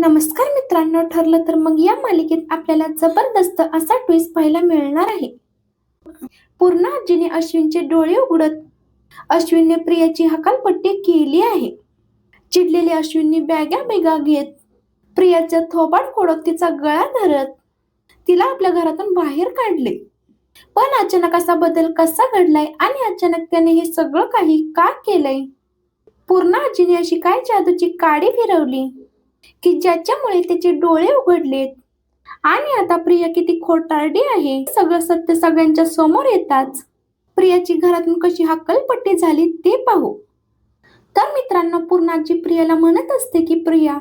नमस्कार मित्रांनो ठरलं तर मग या मालिकेत आपल्याला जबरदस्त असा ट्विस्ट पाहायला मिळणार आहे. पूर्ण आजीने अश्विनचे डोळे उघडत अश्विनने प्रियाची हकालपट्टी केली आहे. चिडलेले अश्विनने बॅगा बेगा घेत प्रियाचा थोबाड फोडत तिचा गळा धरत तिला आपल्या घरातून बाहेर काढले. पण अचानक असा बदल कसा घडलाय आणि अचानक त्याने हे सगळं काही का केलंय? पूर्ण आजीने अशी काय जादूची काडी फिरवली? की ज्याच्यामुळे त्याचे डोळे उघडलेत. आणि आता प्रिया किती खोटारडी आहे. सगळं सत्य सगळ्यांच्या समोर येताच. प्रियाची घरातून कशी हक्कलपट्टी झाली ते पाहू. तर मित्रांनो पूर्णाची प्रियाला म्हणत असते की प्रिया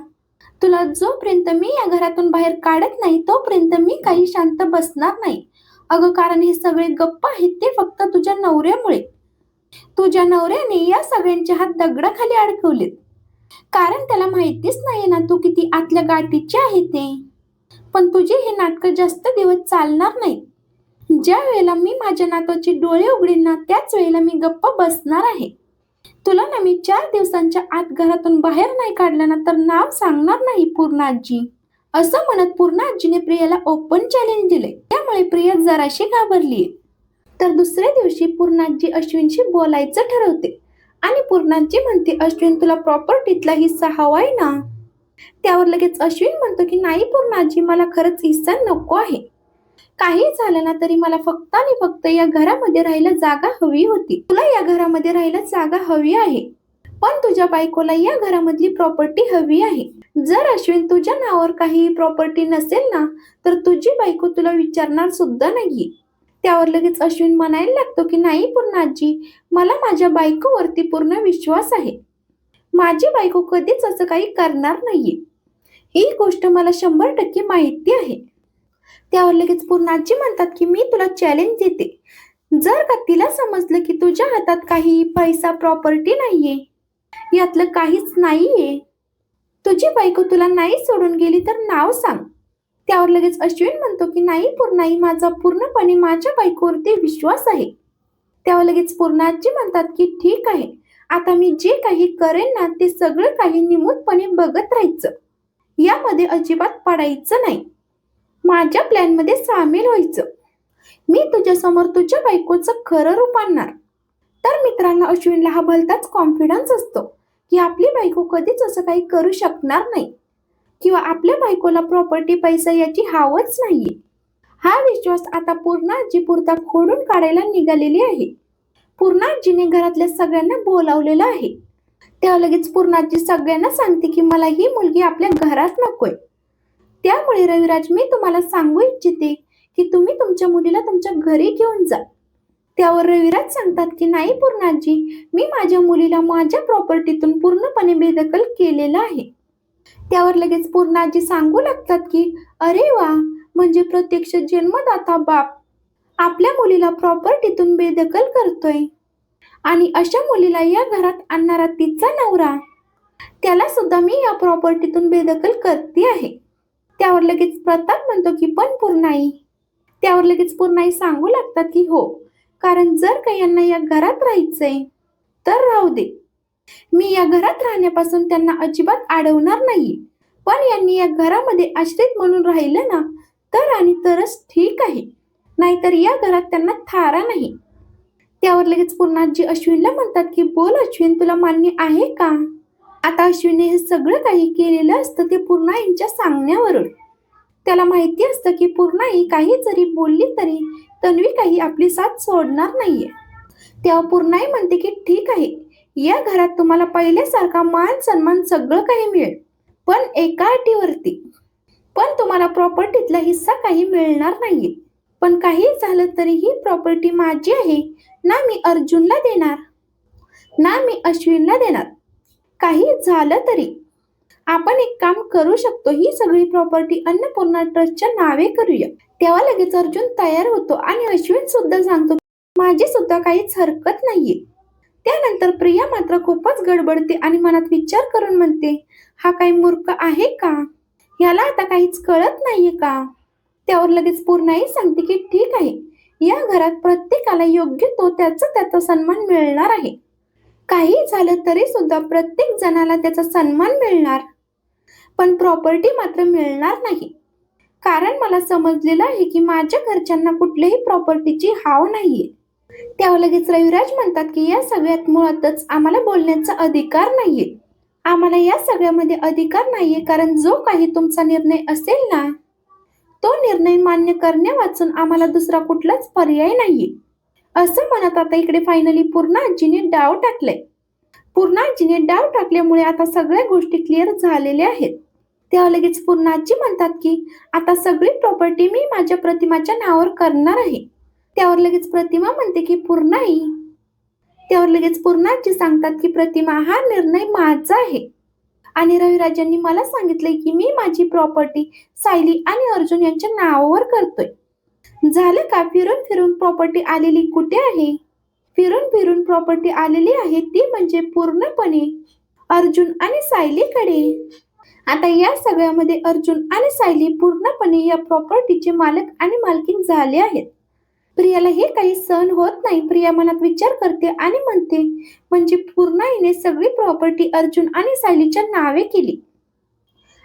तुला जोपर्यंत मी या घरातून बाहेर काढत नाही तोपर्यंत मी काही शांत बसणार नाही. अगं कारण हे सगळे गप्प आहेत ते फक्त तुझ्या नवऱ्यामुळे. तुझ्या नवऱ्याने या सगळ्यांचे हात दगडाखाली अडकवलेत. कारण त्याला माहितीच नाही ना तू किती आतल्या गाठीची आहे ते. पण तुझे हे नाटक जास्त दिवस चालणार नाही. ज्या वेळेला मी माझ्या नातवाचे डोळे उघडीन ना त्याच वेळेला मी गप्प बसणार आहे. तुला ना मी चार दिवसांच्या आत घरातून बाहेर नाही काढलं ना तर नाव सांगणार नाही पूर्णाजी असं म्हणत पूर्णाजीने प्रियाला ओपन चॅलेंज दिले त्यामुळे प्रिया जराशी घाबरली तर दुसऱ्या दिवशी पूर्णाजी अश्विनशी बोलायचं ठरवते. आणि पूर्णाजी म्हणते अश्विन तुला प्रॉपर्टीतला हिस्सा हवाय ना? त्यावर लगेच अश्विन म्हणतो की नाही पूर्णाजी मला खरंच हिस्सा नको आहे. काही झालं ना तरी मला फक्त आणि फक्त या घरामध्ये राहायला जागा हवी होती. तुला या घरामध्ये राहायला जागा हवी आहे. पण तुझ्या बायकोला या घरामधली प्रॉपर्टी हवी आहे. जर अश्विन तुझ्या नावावर काही प्रॉपर्टी नसेल ना तर तुझी बायको तुला विचारणार सुद्धा नाहीये. त्यावर लगेच अश्विन म्हणायला लागतो की नाही पूर्ण आजी मला माझ्या बायकोवरती पूर्ण विश्वास आहे. माझी बायको कधीच असं काही करणार नाहीये. ही गोष्ट मला शंभर टक्के माहिती आहे. त्यावर लगेच पूर्णाजी म्हणतात की मी तुला चॅलेंज देते. जर का तिला समजलं की तुझ्या हातात काही पैसा प्रॉपर्टी नाहीये यातलं काहीच नाहीये तुझी बायको तुला नाही सोडून गेली तर नाव सांग. त्यावर लगेच अश्विन म्हणतो की नाही पूर्णाई माझा पूर्णपणे माझ्या बायकोवरती विश्वास आहे. त्यावर लगेच पूर्णाजी म्हणतात की ठीक आहे. आता मी जे काही करेन ना ते सगळं काही निमूतपणे बघत राहायचं. यामध्ये अजिबात पडायचं नाही. माझ्या प्लॅनमध्ये सामील व्हायचं. मी तुझ्या समोर तुझ्या बायकोचं खरं रूप आणणार. तर मित्रांनो अश्विनला हा भलताच कॉन्फिडन्स असतो की आपली बायको कधीच असं काही करू शकणार नाही. किंवा आपल्या बायकोला प्रॉपर्टी पैसा याची हावच नाहीये. हा विश्वास आता पूर्णाजी पुरता खोडून काढायला निघालेली आहे. पूर्णाजीने घरातल्या सगळ्यांना बोलावलेलं आहे. तेव्हा लगेच पूर्णाजी सगळ्यांना सांगते की मला ही मुलगी आपल्या घरात नकोय. त्यामुळे रविराज मी तुम्हाला सांगू इच्छिते की तुम्ही तुमच्या मुलीला तुमच्या घरी घेऊन जा. त्यावर रविराज सांगतात की नाही पूर्णाजी मी माझ्या मुलीला माझ्या प्रॉपर्टीतून पूर्णपणे बेदखल केलेला आहे. त्यावर लगेच पूर्णाजी सांगू लागतात की अरे वा म्हणजे प्रत्यक्ष जन्मदाता बाप. आपल्या मुलीला प्रॉपर्टीतून बेदखल करतोय. आणि अशा मुलीला या घरात आणणारा तिचा नवरा. त्याला सुद्धा मी या प्रॉपर्टीतून बेदखल करते आहे. त्यावर लगेच प्रताप म्हणतो की पण पूर्णाई. त्यावर लगेच पूर्णाई सांगू लागतात की हो कारण जर का यांना या घरात राहायचंय तर राहू दे. मी या घरात राहण्यापासून त्यांना अजिबात अडवणार नाही पण यांनी या घरामध्ये आश्रित म्हणून राहिलं ना तर आणि तरच ठीक आहे. नाहीतर या घरात त्यांना थारा नाही. त्यावर लगेच पूर्णाजी अश्विनला म्हणतात की बोल अश्विन तुला मान्य आहे का? आता अश्विनने हे सगळं काही केलेलं असतं ते पूर्णाईंच्या सांगण्यावरून. त्याला माहिती असतं की पूर्णाई काही जरी बोलली तरी तन्वी काही आपली साथ सोडणार नाहीये. तेव्हा पूर्णाई म्हणते की ठीक आहे या घरात तुम्हाला पहिल्यासारखा मान सन्मान सगळं काही मिळेल. पण एका अटीवरती पण तुम्हाला प्रॉपर्टीतला हिस्सा काही मिळणार नाहीये. पण काही झालं तरी ही प्रॉपर्टी माझी आहे. ना मी अर्जुनला देणार. ना मी अश्विनला देणार. काही झालं तरी. आपण एक काम करू शकतो ही सगळी प्रॉपर्टी अन्नपूर्णा ट्रस्टच्या नावे करूया. तेव्हा लगेच अर्जुन तयार होतो आणि अश्विन सुद्धा सांगतो माझी सुद्धा काहीच हरकत नाहीये. त्यानंतर प्रिया मात्र खूपच गडबडते आणि मनात विचार करून म्हणते हा काही मूर्ख आहे का? याला आता काहीच कळत नाहीये का? त्यावर लगेच पूर्णाही सांगते की ठीक आहे. या घरात प्रत्येकाला योग्य तो त्याचा त्याचा सन्मान मिळणार आहे. काही झालं तरी सुद्धा प्रत्येक जणाला त्याचा सन्मान मिळणार. पण प्रॉपर्टी मात्र मिळणार नाही. कारण मला समजलेलं आहे की माझ्या घरच्यांना कुठल्याही प्रॉपर्टीची हाव नाहीये. त्यावर लगेच रविराज म्हणतात की या सगळ्यात मुळातच आम्हाला बोलण्याचा अधिकार नाहीये. आम्हाला या सगळ्यामध्ये अधिकार नाहीये कारण जो काही तुमचा निर्णय असेल ना तो निर्णय मान्य करण्या वाचून आम्हाला दुसरा कुठलाच पर्याय नाहीये. असं म्हणत आता इकडे फायनली पूर्ण आजीने डाव टाकलाय. पूर्ण आजीने डाव टाकल्यामुळे आता सगळ्या गोष्टी क्लिअर झालेल्या आहेत. तेव्हा लगेच पूर्ण आजी म्हणतात की आता सगळी प्रॉपर्टी मी माझ्या प्रतिमाच्या नावावर करणार आहे. त्यावर लगेच प्रतिमा म्हणते की पूर्णाई त्यावर लगेच पूर्णाजी सांगतात की प्रतिमा हा निर्णय माझा आहे. आणि रविराजांनी मला सांगितलंय की मी माझी प्रॉपर्टी सायली आणि अर्जुन यांच्या नावावर करतोय. झालं का? फिरून फिरून प्रॉपर्टी आलेली कुठे आहे? फिरून फिरून प्रॉपर्टी आलेली आहे ती म्हणजे पूर्णपणे अर्जुन आणि सायलीकडे. आता या सगळ्यामध्ये अर्जुन आणि सायली पूर्णपणे या प्रॉपर्टीचे मालक आणि मालकीन झाले आहेत. प्रियाला हे काही सहन होत नाही. प्रिया मनात विचार करते आणि म्हणते म्हणजे पूर्णाईने सगळी प्रॉपर्टी अर्जुन आणि सायलीच्या नावे केली.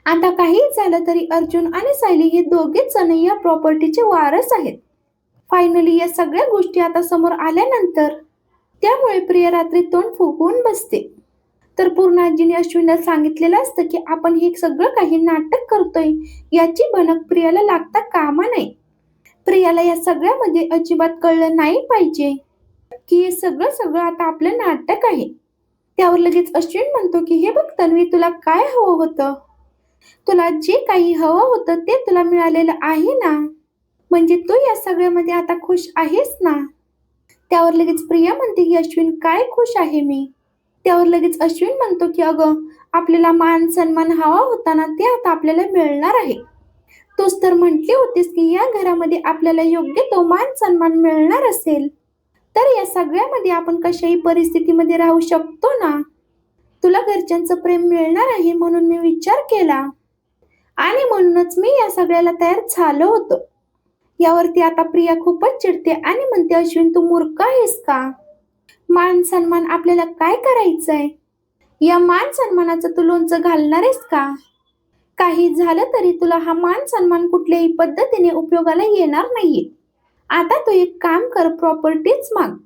आता काही झालं तरी अर्जुन आणि सायली हे दोघेच जण या प्रॉपर्टीचे वारस आहेत. फायनली या सगळ्या गोष्टी आता समोर आल्यानंतर त्यामुळे प्रिया रात्री तोंड फुगवून बसते. तर पूर्णाजीने अश्विनला सांगितलेलं असतं की आपण हे सगळं काही नाटक करतोय. याची भनक प्रियाला लागता कामा नाही. प्रियाला या सगळ्यामध्ये अजिबात कळलं नाही पाहिजे. की हे सगळं सगळं आता आपलं नाटक आहे. त्यावर लगेच अश्विन म्हणतो की हे बघ तन्वी तुला काय हवं होतं? तुला जे काही हवं होतं ते तुला मिळालेलं आहे ना? म्हणजे तू या सगळ्यामध्ये आता खुश आहेस ना? त्यावर लगेच प्रिया म्हणते की अश्विन काय खुश आहे मी? त्यावर लगेच अश्विन म्हणतो की अगं आपल्याला मान सन्मान हवा होता ना ते आता आपल्याला मिळणार आहे. तूच तर म्हटली होतीस की या घरामध्ये आपल्याला योग्य तो मान सन्मान मिळणार असेल. तर या सगळ्यामध्ये आपण कशाही परिस्थितीमध्ये राहू शकतो ना? तुला घरच्यांचं प्रेम मिळणार आहे म्हणून मी विचार केला. आणि म्हणूनच मी या सगळ्याला तयार झालो होतो. यावरती आता प्रिया खूपच चिडते आणि म्हणते अश्विन तू मूर्ख आहेस का? मान सन्मान आपल्याला काय करायचंय? या मान सन्मानाचं तू लोणचं घालणार आहेस का? काही झालं तरी तुला हा मान सन्मान कुठल्याही पद्धतीने उपयोगाला येणार नाहीये. आता तू एक काम कर प्रॉपर्टीच माग.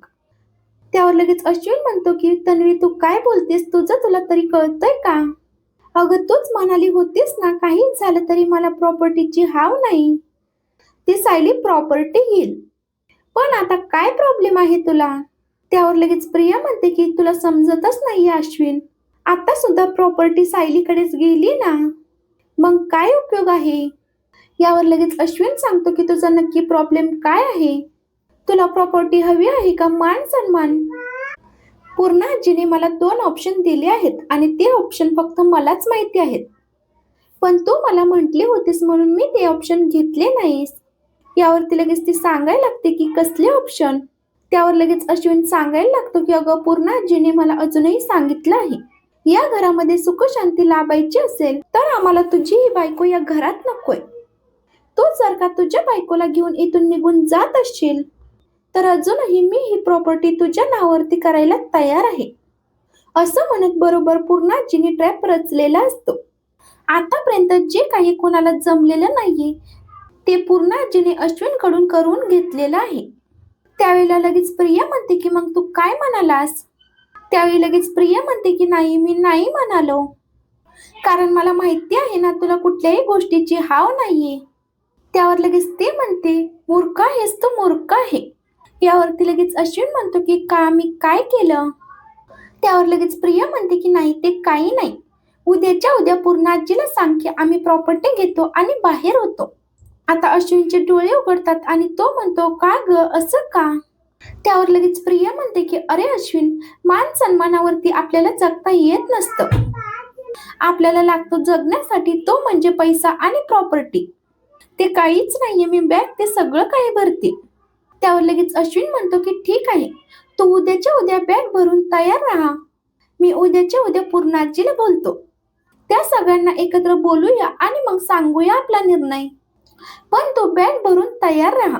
त्यावर लगेच अश्विन म्हणतो की तन्वी तू काय बोलतेस? तुझं तुला तरी कळतंय का? अगं तूच म्हणाली होतीस ना काही झालं तरी मला प्रॉपर्टीची हाव नाही. ती सायली प्रॉपर्टी घेईल पण आता काय प्रॉब्लेम आहे तुला? त्यावर लगेच प्रिया म्हणते की तुला समजतच नाही अश्विन. आता सुद्धा प्रॉपर्टी सायलीकडेच गेली ना. मग काय उपयोग आहे? यावर लगेच अश्विन सांगतो की तुझा नक्की प्रॉब्लेम काय आहे? तुला प्रॉपर्टी हवी आहे का? मान सन्मान. पूर्ण आजीने मला दोन ऑप्शन दिले आहेत आणि ते ऑप्शन फक्त मलाच माहिती आहेत. पण तू मला म्हटली होतीस म्हणून मी ते ऑप्शन घेतले नाहीस. यावरती लगेच ती सांगायला लागते की कसले ऑप्शन त्यावर लगेच अश्विन सांगायला लागतो की अगं पूर्ण आजीने मला अजूनही सांगितलं आहे. या घरामध्ये सुख शांती लाभायची असेल तर आम्हाला तुझी ही बायको या घरात नकोय. तू जर का तुझ्या बायकोला घेऊन इथून निघून जात असशील तर अजूनही मी ही प्रॉपर्टी तुझ्या नावावरती करायला तयार आहे. असं म्हणत बरोबर पूर्णाजीने ट्रॅप रचलेला असतो. आतापर्यंत जे काही कोणाला जमलेलं नाहीये ते पूर्णाजीने अश्विनकडून अश्विनकडून करून घेतलेलं आहे. त्यावेळेला लगेच प्रिया म्हणते की मग तू काय म्हणालास? त्यावेळी लगेच प्रिया म्हणते की नाही मी नाही म्हणालो. कारण मला माहिती आहे ना तुला कुठल्याही गोष्टीची हाव नाहीये. त्यावर लगेच ते म्हणते मूर्ख आहेस तू मूर्ख आहे. यावरती लगेच अश्विन म्हणतो की का मी काय केलं? त्यावर लगेच प्रिया म्हणते की नाही ते काही नाही. उद्याच्या उद्या पूर्ण आजीला सांग की आम्ही प्रॉपर्टी घेतो आणि बाहेर होतो. आता अश्विनचे डोळे उघडतात आणि तो म्हणतो का ग असं का? त्यावर लगेच प्रिया म्हणते की अरे अश्विन मान सन्मानावरती आपल्याला जगता येत नसतं. आपल्याला लागतो जगण्यासाठी तो म्हणजे पैसा आणि प्रॉपर्टी ते काहीच नाहीये मी बॅग ते सगळं काही भरते. त्यावर लगेच अश्विन म्हणतो की ठीक आहे तू उद्याच्या उद्या बॅग भरून तयार राहा. मी उद्याच्या उद्या पूर्णाजीला बोलतो. त्या सगळ्यांना एकत्र बोलूया आणि मग सांगूया आपला निर्णय. पण तू बॅग भरून तयार राहा.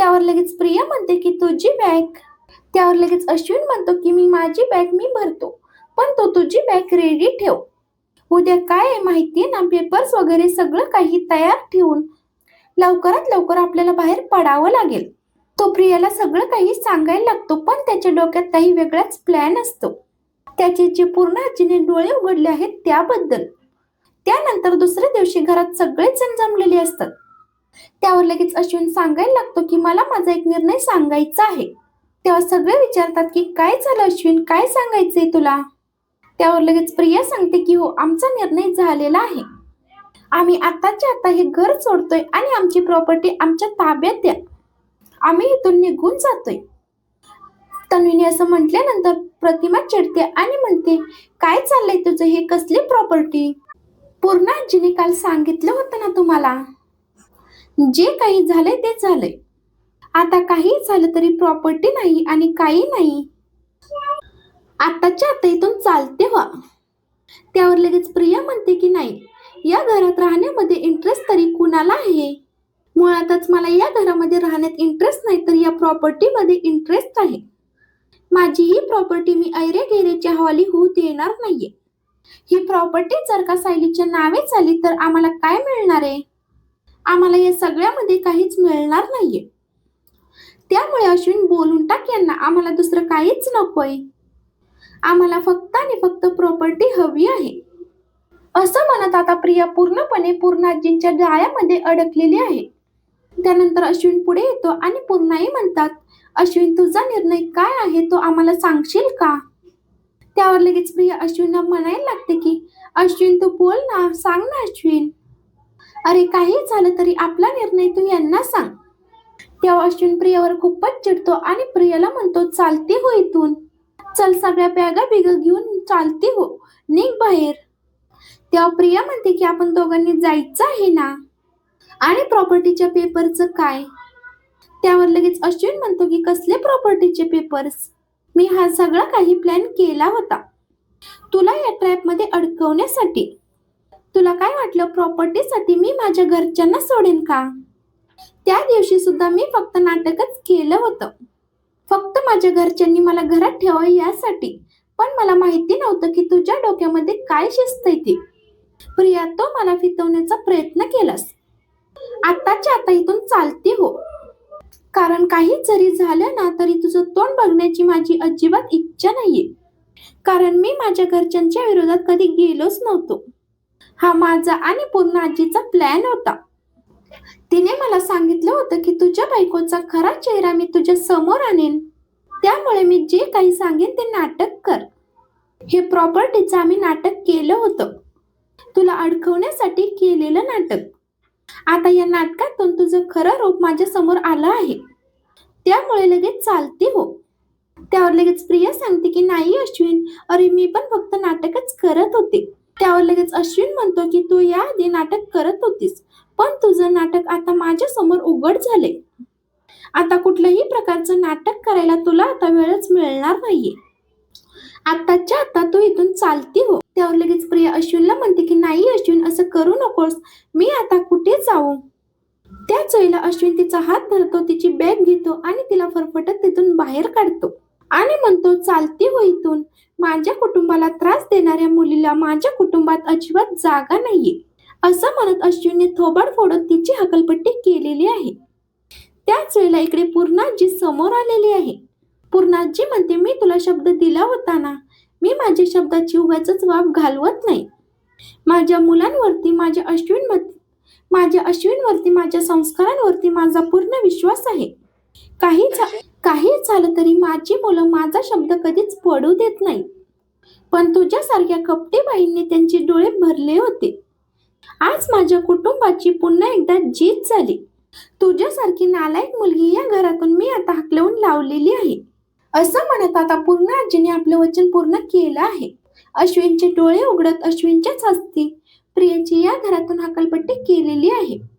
त्यावर लगेच प्रिया म्हणते की तुझी बॅग त्यावर लगेच अश्विन म्हणतो की मी माझी बॅग मी भरतो पण तो तुझी बॅग रेडी ठेव. उद्या काय आहे माहितीये ना? पेपर्स वगैरे सगळं काही तयार ठेवून लवकरात लवकर आपल्याला बाहेर पडावं लागेल. तो प्रियाला सगळं काही सांगायला लागतो पण त्याच्या डोक्यात काही वेगळाच प्लॅन असतो. त्याचे जे पूर्ण आजीने डोळे उघडले आहेत त्याबद्दल. त्यानंतर दुसऱ्या दिवशी घरात सगळेच जण जमलेले असतात. त्यावर लगेच अश्विन सांगायला लागतो की मला माझा एक निर्णय सांगायचा आहे. तेव्हा सगळे विचारतात की काय झालं अश्विन काय सांगायचंय तुला? त्यावर लगेच प्रिया सांगते की हो आमचा निर्णय झालेला आहे. आम्ही आताच्या आता हे घर सोडतोय आणि आमची प्रॉपर्टी आमच्या ताब्यात द्या. आम्ही इथून निघून जातोय. तन्वीने असं म्हटल्यानंतर प्रतिमा चिडते आणि म्हणते काय चाललंय तुझं? हे कसली प्रॉपर्टी पूर्ण आजीने काल सांगितलं होतं ना तुम्हाला? जे काही झालंय ते झालंय. आता काही झालं तरी प्रॉपर्टी नाही आणि काही नाही. आताच्या आता इथून चालते व्हा त्यावर लगेच प्रिया म्हणते की नाही या घरात राहण्यामध्ये इंटरेस्ट तरी कुणाला आहे? मुळातच मला या घरामध्ये राहण्यात इंटरेस्ट नाही तर या प्रॉपर्टीमध्ये इंटरेस्ट आहे. माझी ही प्रॉपर्टी मी ऐरे गेरेच्या हवाली होऊ देणार नाहीये. ही प्रॉपर्टी जर का सायलीच्या नावे झाली तर आम्हाला काय मिळणार आहे? आम्हाला या सगळ्यामध्ये काहीच मिळणार नाहीये. त्यामुळे अश्विन बोलून टाक यांना आम्हाला दुसरं काहीच नकोय. आम्हाला फक्त आणि फक्त प्रॉपर्टी हवी आहे. असं म्हणत आता प्रिया पूर्णपणे पूर्णाजींच्या जाळ्यामध्ये अडकलेली आहे. त्यानंतर अश्विन पुढे येतो आणि पूर्णाई म्हणतात अश्विन तुझा निर्णय काय आहे तो आम्हाला सांगशील का? त्यावर लगेच प्रिया अश्विनला म्हणायला लागते की अश्विन तू बोल ना सांग ना अश्विन. अरे काही झालं तरी आपला निर्णय तू यांना सांग. तेव्हा अश्विन प्रियावर खूपच चिडतो आणि प्रियाला म्हणतो चालते हो इथून. चल सगळ्या बॅगा बिगा घेऊन चालते हो. निघ बाहेर. तेव्हा प्रिया म्हणते की आपण दोघांनी जायचं आहे ना? आणि प्रॉपर्टीच्या पेपरचं काय? त्यावर लगेच अश्विन म्हणतो की कसले प्रॉपर्टीचे पेपर्स मी हा सगळा काही प्लॅन केला होता. तुला या ट्रॅपमध्ये अडकवण्यासाठी तुला काय वाटलं प्रॉपर्टीसाठी मी माझ्या घरच्यांना सोडेन का? त्या दिवशी सुद्धा मी फक्त नाटकच केलं होतं. फक्त माझ्या घरच्यांनी मला घरात ठेवावं यासाठी. पण मला माहिती नव्हतं की तुझ्या डोक्यामध्ये काय शिस्त ती. प्रिया तो मला फितवण्याचा प्रयत्न केलास. आताच्या आता इथून चालती हो. कारण काही जरी झालं ना तरी तुझं तोंड बघण्याची माझी अजिबात इच्छा नाहीये. कारण मी माझ्या घरच्यांच्या विरोधात कधी गेलोच नव्हतो. हा माझा आणि पूर्ण आजीचा प्लॅन होता. तिने मला सांगितलं होतं की तुझ्या बायकोचा खरा चेहरा मी तुझ्या समोर आणेन. त्यामुळे मी जे काही सांगेन ते नाटक कर. हे प्रॉपर्टीचं आम्ही नाटक केलं होतं. तुला अडकवण्यासाठी केलेलं नाटक. आता या नाटकातून तुझं खरं रूप माझ्यासमोर आलं आहे. त्यामुळे लगेच चालते हो. त्यावर लगेच प्रिया सांगते की नाही अश्विन अरे मी पण फक्त नाटकच करत होते. त्यावर लगेच अश्विन म्हणतो की तू या आधी नाटक करत होतीस. पण तुझं नाटक आता माझ्यासमोर उघड झाले आता कुठल्याही प्रकारचं नाटक करायला तुला आता वेळच मिळणार नाहीये. आताच्या आता तू इथून चालती हो. त्यावर लगेच प्रिया अश्विनला म्हणते की नाही अश्विन असं करू नकोस. मी आता कुठे जाऊ? त्याच वेळेला अश्विन तिचा हात धरतो तिची बॅग घेतो आणि तिला फरफटत तिथून बाहेर काढतो. आणि म्हणतो चालती व हो इथून. माझ्या कुटुंबाला त्रास देणाऱ्या मुलीला माझ्या कुटुंबात अजिबात जागा नाहीये. असं म्हणत अश्विनने थोबाड फोडत तिची हकलपट्टी केलेली आहे. त्याच वेळेला इकडे पूर्णाजी समोर आलेली आहे. पूर्णाजी म्हणते मी तुला शब्द दिला होता ना. मी माझ्या शब्दाची उगाच वाप घालवत नाही. माझ्या मुलांवरती माझ्या अश्विन माझ्या अश्विनवरती माझ्या संस्कारांवरती माझा पूर्ण विश्वास आहे. काही झालं तरी माझी मुलं माझा शब्द कधीच पडू देत नाही. पण तुझ्यासारख्या कपटे बाईंनी त्यांचे डोळे भरले होते. आज माझ्या कुटुंबाची पुन्हा एकदा जीत झाली. तुझ्यासारखी नालायक मुलगी या घरातून मी आता हाकलवून लावलेली आहे. असं म्हणत आता पूर्ण आजीने आपलं वचन पूर्ण केलं आहे. अश्विनचे डोळे उघडत अश्विनच्याच हस्ती प्रियाची या घरातून हकलपट्टी केलेली आहे.